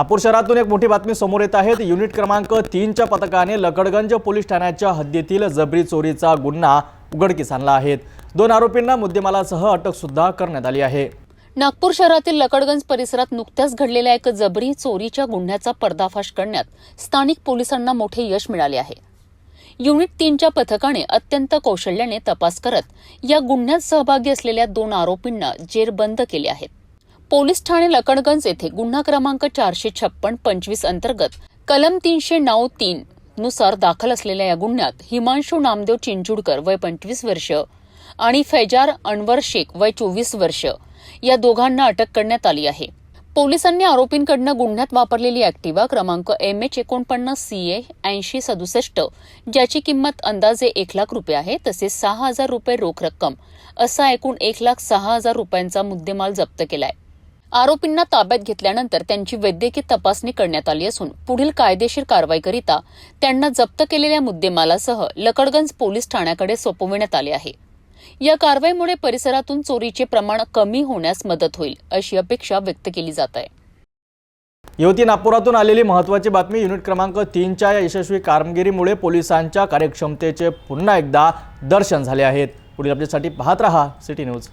नागपूर शहरातून एक मोठी बातमी समोर येत आहे. युनिट क्रमांक तीनच्या पथकाने लकडगंज पोलीस ठाण्याच्या हद्दीतील जबरी चोरीचा गुन्हा उघडकीस आणला आहे. दोन आरोपींना मुद्देमालासह अटक सुद्धा करण्यात आली आहे. नागपूर शहरातील लकडगंज परिसरात नुकत्याच घडलेल्या एक जबरी चोरीच्या गुन्ह्याचा पर्दाफाश करण्यात स्थानिक पोलिसांना मोठे यश मिळाले आहे. युनिट तीनच्या पथकाने अत्यंत कौशल्याने तपास करत या गुन्ह्यात सहभागी असलेल्या दोन आरोपींना जेरबंद केले आहेत. पोलीस ठाणे लकणगंज येथे गुन्हा क्रमांक चारशे छप्पन पंचवीस अंतर्गत कलम तीनशे नऊ तीन नुसार दाखल असलेल्या या गुन्ह्यात हिमांशू नामदेव चिंचुडकर वय पंचवीस वर्ष आणि फैजार अनवर शेख वय चोवीस वर्ष या दोघांना अटक करण्यात आली आहे. पोलिसांनी आरोपींकडनं गुन्ह्यात वापरलेली ऍक्टिवा क्रमांक एम एच एकोणपन्नास सी ए ऐंशी सदुसष्ट ज्याची किंमत अंदाजे एक लाख रुपये आहे तसेच सहा हजार रुपये रोख रक्कम असा एकूण एक लाख सहा हजार रुपयांचा मुद्देमाल जप्त केलाय. आरोपींना ताब्यात घेतल्यानंतर त्यांची वैद्यकीय तपासणी करण्यात आली असून पुढील कायदेशीर कारवाईकरिता त्यांना जप्त केलेल्या मुद्देमालासह लकडगंज पोलीस ठाण्याकडे सोपविण्यात आले आहे. या कारवाईमुळे परिसरातून चोरीचे प्रमाण कमी होण्यास मदत होईल अशी अपेक्षा व्यक्त केली जात आहे. युवती नागपुरातून आलेली महत्त्वाची बातमी युनिट क्रमांक तीनच्या या यशस्वी कामगिरीमुळे पोलिसांच्या कार्यक्षमतेचे पुन्हा एकदा दर्शन झाले आहेत. पुढील अपडेटसाठी पाहत रहा सिटी न्यूज.